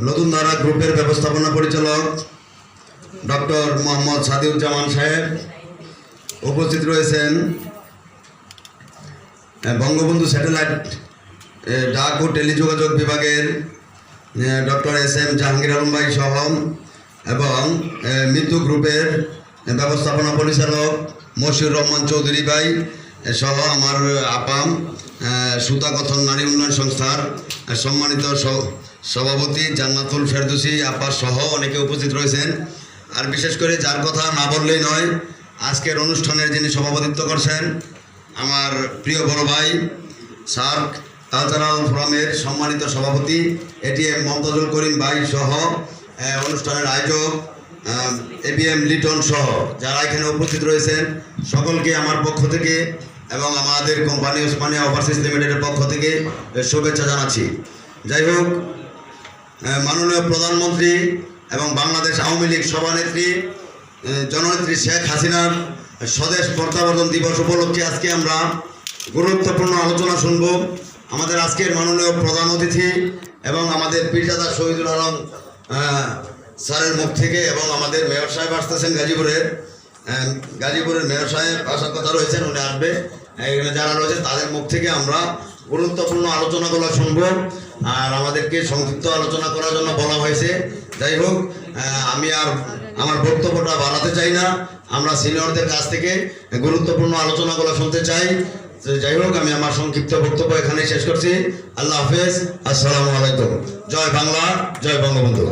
নতুন ধারা গ্রুপের ব্যবস্থাপনা পরিচালক ডক্টর মোহাম্মদ সাদিউজ্জামান সাহেব উপস্থিত রয়েছেন। বঙ্গবন্ধু স্যাটেলাইট ডাক ও টেলিযোগাযোগ বিভাগের doctor S M Jahangir Alam ভাই সহ এবং মৃত্যু গ্রুপের ব্যবস্থাপনা পরিচালক মশিউর রহমান চৌধুরী ভাই সহ আমার আপাম সুতাকথন নারী উন্নয়ন সংস্থার সম্মানিত সভাপতি জান্নাতুল ফেরদুসি আপা সহ অনেকে উপস্থিত রয়েছেন। আর বিশেষ করে যার কথা না বললেই নয়, আজকের অনুষ্ঠানের যিনি সভাপতিত্ব করছেন আমার প্রিয় বড় ভাই সার্ক কালচারাল ফোরামের সম্মানিত সভাপতি এটিএম মমতাজুল করিম ভাই সহ অনুষ্ঠানের আয়োজক এবিএম লিটন সহ যারা এখানে উপস্থিত রয়েছেন, সকলকে আমার পক্ষ থেকে এবং আমাদের কোম্পানি ওসমানিয়া ওভারসিজ লিমিটেডের পক্ষ থেকে শুভেচ্ছা জানাচ্ছি। যাই হোক মাননীয় প্রধানমন্ত্রী এবং বাংলাদেশ আওয়ামী লীগ সভানেত্রী জননেত্রী শেখ হাসিনার স্বদেশ প্রত্যাবর্তন দিবস উপলক্ষে আজকে আমরা গুরুত্বপূর্ণ আলোচনা শুনব। আমাদের আজকের মাননীয় প্রধান অতিথি এবং আমাদের পীরজাদা শহীদুল আলম স্যারের মুখ থেকে এবং আমাদের মেয়র সাহেব আসতেছেন গাজীপুরের। গাজীপুরের মেয়র সাহেব আসার কথা রয়েছেন, উনি আসবে। এখানে যারা রয়েছে তাদের মুখ থেকে আমরা গুরুত্বপূর্ণ আলোচনাগুলো শুনব। আর আমাদেরকে সংক্ষিপ্ত আলোচনা করার জন্য বলা হয়েছে। যাই হোক আমি আর আমার বক্তব্যটা বাড়াতে চাই না। আমরা সিনিয়রদের কাছ থেকে গুরুত্বপূর্ণ আলোচনাগুলো শুনতে চাই। যাই হোক, আমি আমার সংক্ষিপ্ত বক্তব্য এখানেই শেষ করছি। আল্লাহ হাফেজ। আসসালামু আলাইকুম। জয় বাংলা, জয় বঙ্গবন্ধু।